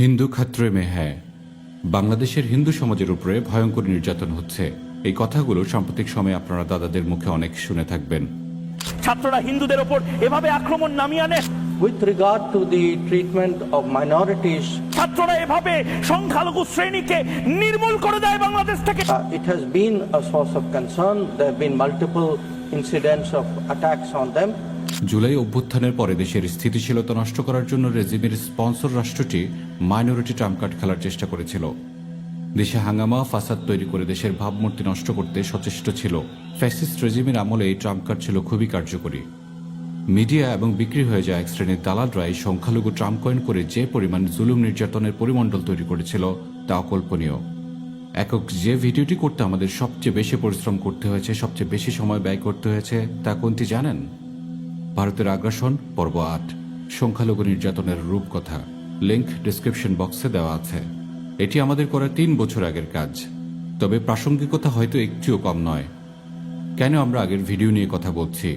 হিন্দু খাত্রে মে হ্যায়। বাংলাদেশের হিন্দু সমাজের উপরে ভয়ঙ্কর নির্যাতন হচ্ছে। এই কথাগুলো সাম্প্রতিক সময়ে আপনারা দাদাদের মুখে অনেক শুনে থাকবেন। ছাত্ররা হিন্দুদের ওপর এভাবে আক্রমণ নামিয়ে আনে। With regard to the treatment of minorities, ছাত্ররা এভাবে সংখ্যালঘু শ্রেণীকে নির্মূল করে দেয় বাংলাদেশ থেকে। uh, it has been a source of concern. There have been multiple incidents of attacks on them. July অভ্যুত্থানের পরে দেশের স্থিতিশীলতা নষ্ট করার জন্য রেজিমের স্পন্সর রাষ্ট্রটি মাইনরিটি ট্রাম্প কার্ড খেলার চেষ্টা করেছিল। দেশে হাঙ্গামা, ফাসাদ তৈরি করে দেশের ভাবমূর্তি নষ্ট করতে সচেষ্ট ছিল। ফ্যাসিস্ট রেজিমের আমলে এই ট্রাম্প কার্ড ছিল খুবই কার্যকরী। মিডিয়া এবং বিক্রি হয়ে যায় এক শ্রেণির দালালরা এই সংখ্যালঘু ট্রাম্প কয়েন করে যে পরিমাণ জুলুম নির্যাতনের পরিমণ্ডল তৈরি করেছিল, তা অকল্পনীয়। একক যে ভিডিওটি করতে আমাদের সবচেয়ে বেশি পরিশ্রম করতে হয়েছে, সবচেয়ে বেশি সময় ব্যয় করতে হয়েছে, তা কোনটি জানেন? ভারতের আগ্রাসন, পর্ব আট, সংখ্যালঘু নির্যাতনের রূপকথা লিঙ্ক ডিসক্রিপশন বক্সে দেওয়া আছে। এটি আমাদের করা তিন বছর আগের কাজ, তবে প্রাসঙ্গিকতা হয়তো একটুও কম নয়। কেন আমরা আগের ভিডিও নিয়ে কথা বলছি?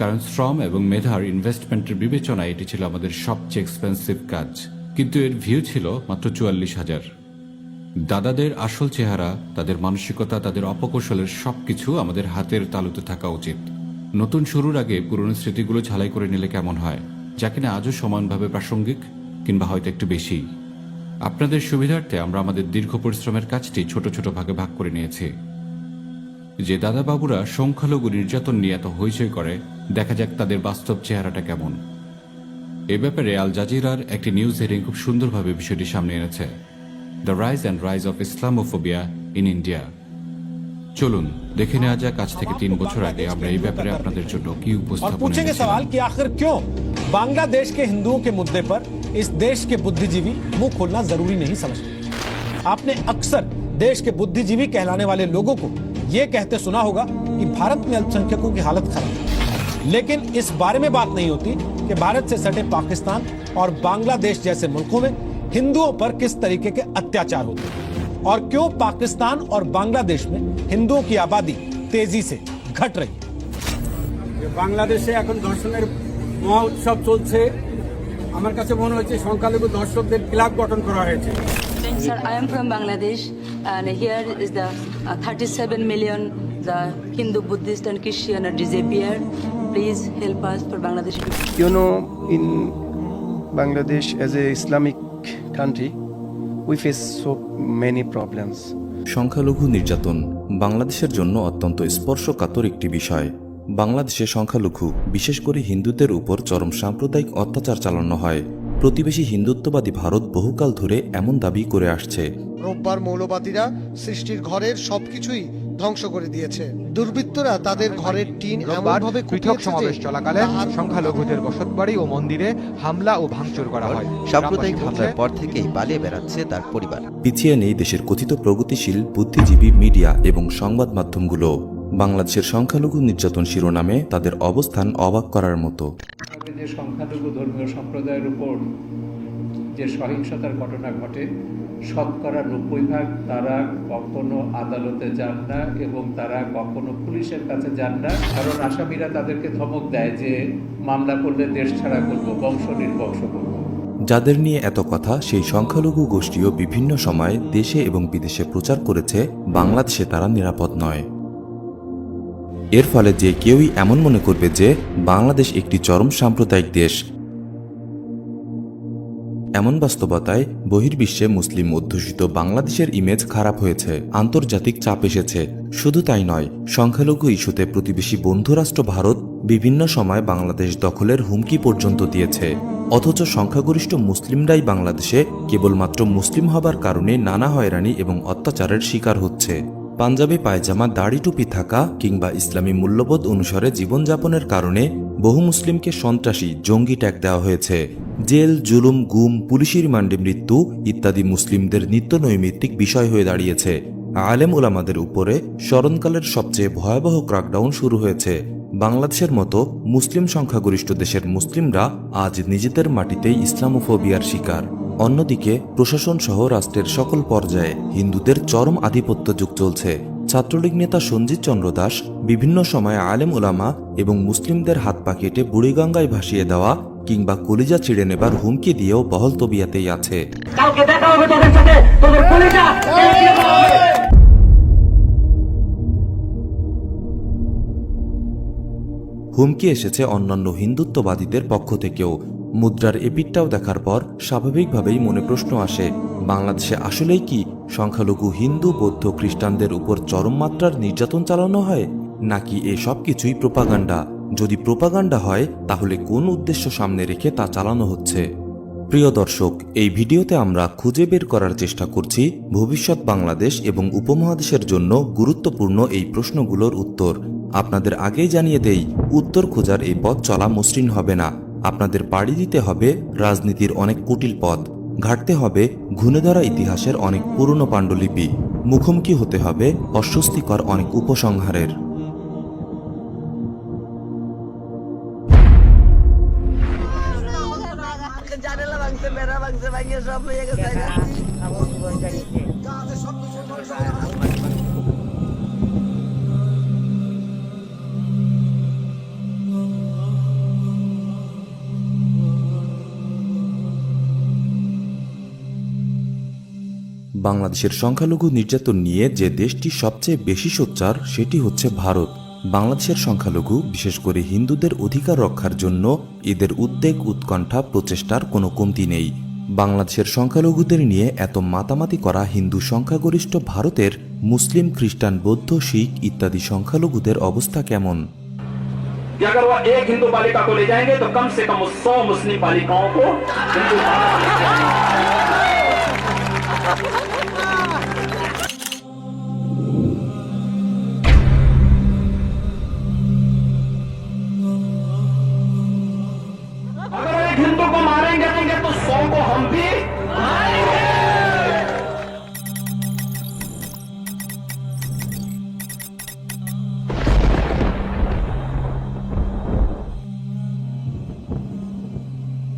কারণ শ্রম এবং মেধার ইনভেস্টমেন্টের বিবেচনায় এটি ছিল আমাদের সবচেয়ে এক্সপেন্সিভ কাজ, কিন্তু এর ভিউ ছিল মাত্র চুয়াল্লিশ হাজার। দাদাদের আসল চেহারা, তাদের মানসিকতা, তাদের অপকৌশলের সবকিছু আমাদের হাতের তালুতে থাকা উচিত। নতুন শুরুর আগে পুরনো স্মৃতিগুলো ঝালাই করে নিলে কেমন হয়? যা কিনা আজও সমানভাবে প্রাসঙ্গিক কিংবা হয়তো একটু বেশি। আপনাদের সুবিধার্থে আমরা আমাদের দীর্ঘ পরিশ্রমের কাজটি ছোট ছোট ভাগে ভাগ করে নিয়েছি। যে দাদাবাবুরা সংখ্যালঘু নির্যাতন নিয়ে এত হইচই করে, দেখা যাক তাদের বাস্তব চেহারাটা কেমন। এ ব্যাপারে আল জাজিরার একটি নিউজ হেডিং খুব সুন্দরভাবে বিষয়টি সামনে এনেছে। The rise and rise of Islamophobia in India. চলুন দেখে নেওয়া যাক আজ থেকে তিন বছর আগে আমরা এই ব্যাপারে আপনাদের জন্য কি और উপস্থাপন पूछेंगे এনেছিলাম। सवाल कि आखिर क्यों बांग्लादेश के हिंदुओं के मुद्दे पर इस देश के बुद्धिजीवी मुंह खोलना जरूरी नहीं समझते आपने अक्सर देश के बुद्धिजीवी कहलाने वाले लोगों को यह कहते सुना होगा कि भारत में अल्पसंख्यकों की हालत खराब है लेकिन इस बारे में बात नहीं होती कि भारत से सटे पाकिस्तान और बांग्लादेश जैसे मुल्कों में हिंदुओं पर किस तरीके के अत्याचार होते हैं और क्यों पाकिस्तान और बांग्लादेश में हिंदुओं की आबादी तेजी से घट रही है যে বাংলাদেশে এখন দর্শনের মহা উৎসব চলছে আমার কাছে মনে হচ্ছে সংখ্যালঘু দর্শকদের ক্লাব গঠন করা হয়েছে Sir, I am from Bangladesh, and here is the uh, 37 million the Hindu, Buddhist, and Christian are disappeared. Please help us for Bangladesh. people. You know, in Bangladesh, as a Islamic country, we face so many problems সংখ্যালঘু নির্যাতন বাংলাদেশের জন্য অত্যন্ত স্পর্শকাতর একটি বিষয়। বাংলাদেশে সংখ্যালঘু বিশেষ করে হিন্দুদের উপর চরম সাম্প্রদায়িক অত্যাচার চালানো হয়। প্রতিবেশী হিন্দুত্ববাদী ভারত বহুকাল ধরে এমন দাবি করে আসছে। রোববার মৌলবাদীরা সৃষ্টির ঘরের সবকিছুই ধ্বংস করে দিয়েছে। দুর্বৃত্তরা তাদের ঘরের টিন এমনভাবে পৃথক সমাবেশ চলাকালে সংখ্যালঘুদের বসতবাড়ি ও মন্দিরে হামলা ও ভাঙচুর করা হয়। সাম্প্রদায়িক হামলার পর থেকেই পালিয়ে বেড়াচ্ছে তার পরিবার। পিছিয়ে নেই দেশের কথিত প্রগতিশীল বুদ্ধিজীবী মিডিয়া এবং সংবাদ মাধ্যমগুলো। বাংলাদেশের সংখ্যালঘু নির্যাতন শিরোনামে তাদের অবস্থান অবাক করার মতো। যে সংখ্যালঘু ধর্মীয় সম্প্রদায়ের উপর যে সহিংসতার ঘটনা ঘটে শতকরা নব্বই ভাগ তারা কখনো আদালতে যান না এবং তারা কখনো পুলিশের কাছে যান না। কারণ আসামিরা তাদেরকে ধমক দেয় যে, মামলা করলে দেশ ছাড়া করব, বংশ নির্বংশ করব। যাদের নিয়ে এত কথা, সেই সংখ্যালঘু গোষ্ঠীও বিভিন্ন সময় দেশে এবং বিদেশে প্রচার করেছে, বাংলাদেশে তারা নিরাপদ নয়। এর ফলে যে কেউই এমন মনে করবে যে, বাংলাদেশ একটি চরম সাম্প্রদায়িক দেশ। এমন বাস্তবতায় বহির্বিশ্বে মুসলিম অধ্যুষিত বাংলাদেশের ইমেজ খারাপ হয়েছে, আন্তর্জাতিক চাপ এসেছে। শুধু তাই নয়, সংখ্যালঘু ইস্যুতে প্রতিবেশী বন্ধুরাষ্ট্র ভারত বিভিন্ন সময় বাংলাদেশ দখলের হুমকি পর্যন্ত দিয়েছে। অথচ সংখ্যাগরিষ্ঠ মুসলিমরাই বাংলাদেশে কেবলমাত্র মুসলিম হবার কারণে নানা হয়রানি এবং অত্যাচারের শিকার হচ্ছে। পাঞ্জাবি, পায়জামা, দাড়ি টুপি থাকা কিংবা ইসলামী মূল্যবোধ অনুসারে জীবনযাপনের কারণে বহু মুসলিমকে সন্ত্রাসী, জঙ্গি ট্যাগ দেওয়া হয়েছে। জেল, জুলুম, গুম, পুলিশি রিমান্ডে মৃত্যু ইত্যাদি মুসলিমদের নিত্য নৈমিত্তিক বিষয় হয়ে দাঁড়িয়েছে। আলেম ওলামাদের উপরে স্মরণকালের সবচেয়ে ভয়াবহ ক্রাকডাউন শুরু হয়েছে। বাংলাদেশের মতো মুসলিম সংখ্যাগরিষ্ঠ দেশের মুসলিমরা আজ নিজেদের মাটিতেই ইসলামোফোবিয়ার শিকার। অন্যদিকে প্রশাসন সহ রাষ্ট্রের সকল পর্যায়ে হিন্দুদের চরম আধিপত্য যুগ চলছে। ছাত্রলীগ নেতা সঞ্জিত চন্দ্র দাস বিভিন্ন সময়ে আলেম ওলামা এবং মুসলিমদের হাত পা কেটে বুড়িগঙ্গায় ভাসিয়ে দেওয়া কিংবা কলিজা ছিঁড়ে নেবার হুমকি দিয়েও বহল তবিয়াতেই আছে। হুমকি এসেছে অন্যান্য হিন্দুত্ববাদীদের পক্ষ থেকেও। মুদ্রার এপিটটাও দেখার পর স্বাভাবিকভাবেই মনে প্রশ্ন আসে, বাংলাদেশে আসলেই কি সংখ্যালঘু, হিন্দু, বৌদ্ধ, খ্রিস্টানদের উপর চরম মাত্রার নির্যাতন চালানো হয়? নাকি এ সব কিছুই প্রোপাগান্ডা? যদি প্রোপাগান্ডা হয়, তাহলে কোন উদ্দেশ্য সামনে রেখে তা চালানো হচ্ছে? প্রিয় দর্শক, এই ভিডিওতে আমরা খুঁজে বের করার চেষ্টা করছি ভবিষ্যৎ বাংলাদেশ এবং উপমহাদেশের জন্য গুরুত্বপূর্ণ এই প্রশ্নগুলোর উত্তর। আপনাদের আগেই জানিয়ে দেই, উত্তর খোঁজার এই পথ চলা মসৃণ হবে না। আপনাদের পাড়ি দিতে হবে রাজনীতির অনেক কুটিল পথ, ঘাটতে হবে ঘুণে ধরা ইতিহাসের অনেক পুরনো পাণ্ডুলিপি, মুখোমুখি হতে হবে অস্বস্তিকর অনেক উপসংহারের। বাংলাদেশের সংখ্যালঘু নির্যাতন নিয়ে যে দেশটি সবচেয়ে বেশি সোচ্চার সেটি হচ্ছে ভারত বাংলাদেশের সংখ্যালঘু বিশেষ করে হিন্দুদের অধিকার রক্ষার জন্য এদের উদ্বেগ উৎকণ্ঠা প্রচেষ্টার কোনো কমতি নেই বাংলাদেশের সংখ্যালঘুদের নিয়ে এত মাতামাতি করা হিন্দু সংখ্যাগরিষ্ঠ ভারতের মুসলিম খ্রিস্টান বৌদ্ধ শিখ ইত্যাদি সংখ্যালঘুদের অবস্থা কেমন कि अगर वो एक हिंदू बालिका को ले जाएंगे तो कम से कम वो सौ मुस्लिम बालिकाओं को हिंदू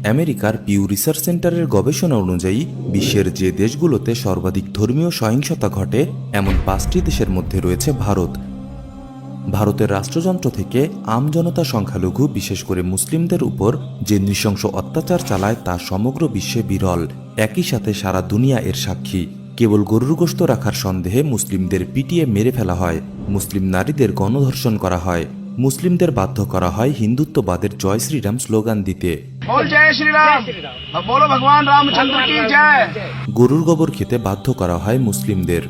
আমেরিকার পিউ রিসার্চ সেন্টারের গবেষণা অনুযায়ী, বিশ্বের যে দেশগুলোতে সর্বাধিক ধর্মীয় সহিংসতা ঘটে, এমন পাঁচটি দেশের মধ্যে রয়েছে ভারত। ভারতের রাষ্ট্রযন্ত্র থেকে আমজনতা সংখ্যালঘু, বিশেষ করে মুসলিমদের উপর যে নৃশংস অত্যাচার চালায় তা সমগ্র বিশ্বে বিরল। একই সাথে সারা দুনিয়া এর সাক্ষী। কেবল গরুর গোস্ত রাখার সন্দেহে মুসলিমদের পিটিয়ে মেরে ফেলা হয়। মুসলিম নারীদের গণধর্ষণ করা হয়। মুসলিমদের বাধ্য করা হয় হিন্দুত্ববাদের জয় শ্রীরাম স্লোগান দিতে। গরুর গোবর খেতে বাধ্য করা হয় মুসলিমদের।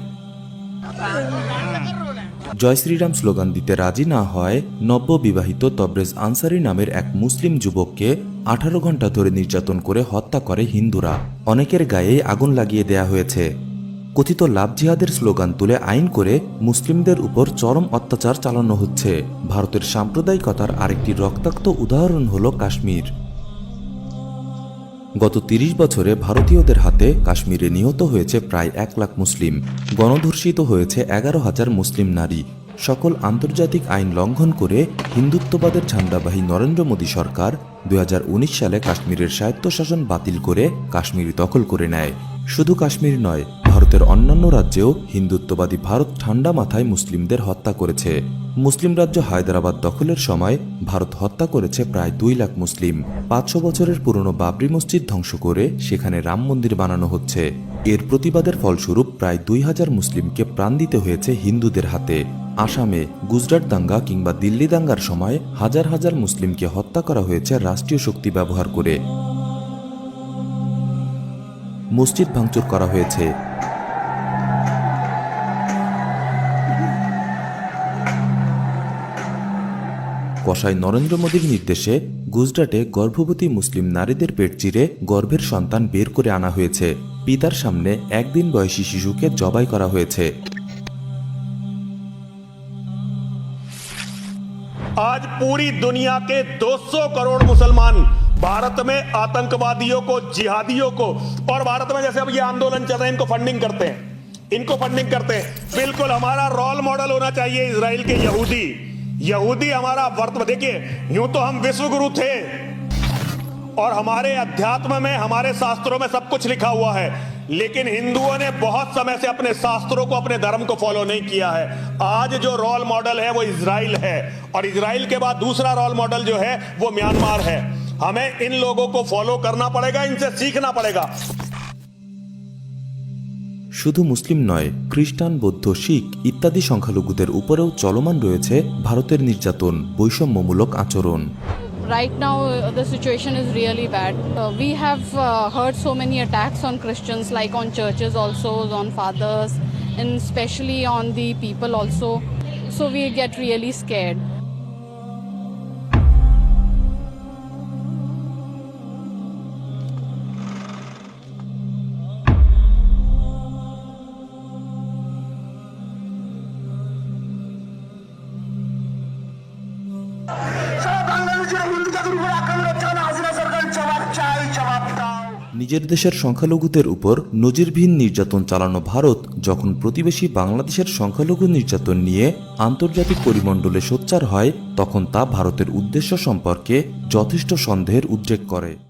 জয় শ্রীরাম স্লোগান দিতে রাজি না হয় নব্যবিবাহিত তবরেজ আনসারি নামের এক মুসলিম যুবককে আঠারো ঘণ্টা ধরে নির্যাতন করে হত্যা করে হিন্দুরা। অনেকের গায়ে আগুন লাগিয়ে দেয়া হয়েছে। কথিত লাভ জিহাদের স্লোগান তুলে আইন করে মুসলিমদের উপর চরম অত্যাচার চালানো হচ্ছে। ভারতের সাম্প্রদায়িকতার আরেকটি রক্তাক্ত উদাহরণ হল কাশ্মীর। গত তিরিশ বছরে ভারতীয়দের হাতে কাশ্মীরে নিহত হয়েছে প্রায় এক লাখ মুসলিম। গণধর্ষিত হয়েছে এগারো হাজার মুসলিম নারী। সকল আন্তর্জাতিক আইন লঙ্ঘন করে হিন্দুত্ববাদের ঝান্ডাবাহী নরেন্দ্র মোদী সরকার দু হাজার উনিশ সালে কাশ্মীরের স্বায়ত্তশাসন বাতিল করে কাশ্মীর দখল করে নেয়। শুধু কাশ্মীর নয় ভারতের অন্যান্য রাজ্যেও হিন্দুত্ববাদী ভারত ঠান্ডা মাথায় মুসলিমদের হত্যা করেছে। মুসলিম রাজ্য হায়দ্রাবাদ দখলের সময় ভারত হত্যা করেছে প্রায় দুই লাখ মুসলিম। পাঁচশো বছরের পুরনো বাবরি মসজিদ ধ্বংস করে সেখানে রাম মন্দির বানানো হচ্ছে। এর প্রতিবাদের ফলস্বরূপ প্রায় দুই হাজার মুসলিমকে প্রাণ দিতে হয়েছে হিন্দুদের হাতে। আসামে গুজরাট দাঙ্গা কিংবা দিল্লি দাঙ্গার সময় হাজার হাজার মুসলিমকে হত্যা করা হয়েছে রাষ্ট্রীয় শক্তি ব্যবহার করে। মসজিদ ভাঙচুর করা হয়েছে। কসাই নরেন্দ্র মোদীর নির্দেশে গুজরাটে গর্ভবতী মুসলিম নারীদের পেট চিরে গর্ভের সন্তান বের করে আনা হয়েছে পিতার সামনে একদিন বয়সী শিশুকে জবাই করা হয়েছে आज पूरी दुनिया के 200 करोड़ मुसलमान भारत में आतंकवादियों को जिहादियों को और भारत में जैसे अब ये आंदोलन चल रहे हैं इनको फंडिंग करते हैं इनको फंडिंग करते हैं बिल्कुल हमारा रोल मॉडल होना चाहिए इसराइल के यहूदी यहूदी हमारा वर्त, देखिए, यूँ तो हम विश्व गुरु थे। और हमारे अध्यात्म में, हमारे शास्त्रों में सब कुछ लिखा हुआ है, लेकिन हिंदुओं ने बहुत समय से अपने शास्त्रों को, अपने धर्म को फॉलो नहीं किया है। आज जो रोल मॉडल है, वो इसराइल है। और इसराइल के बाद दूसरा रोल मॉडल जो है, वो म्यांमार है। हमें इन लोगों को फॉलो करना पड़ेगा, इनसे सीखना पड़ेगा। শুধু মুসলিম নয় খ্রিস্টান বৌদ্ধ শিখ ইত্যাদি সংখ্যালঘুদের উপরেও চলমান রয়েছে ভারতের নির্যাতন বৈষম্যমূলক আচরণ Right now, uh, the situation is really bad. Uh, we have uh, heard so many attacks on Christians, like on churches, also on fathers, and especially on the people, also. So we get really scared. নিজের দেশের সংখ্যালঘুদের উপর নজিরবিহীন নির্যাতন চালানো ভারত যখন প্রতিবেশী বাংলাদেশের সংখ্যালঘু নির্যাতন নিয়ে আন্তর্জাতিক পরিমণ্ডলে সোচ্চার হয়, তখন তা ভারতের উদ্দেশ্য সম্পর্কে যথেষ্ট সন্দেহের উদ্রেক করে।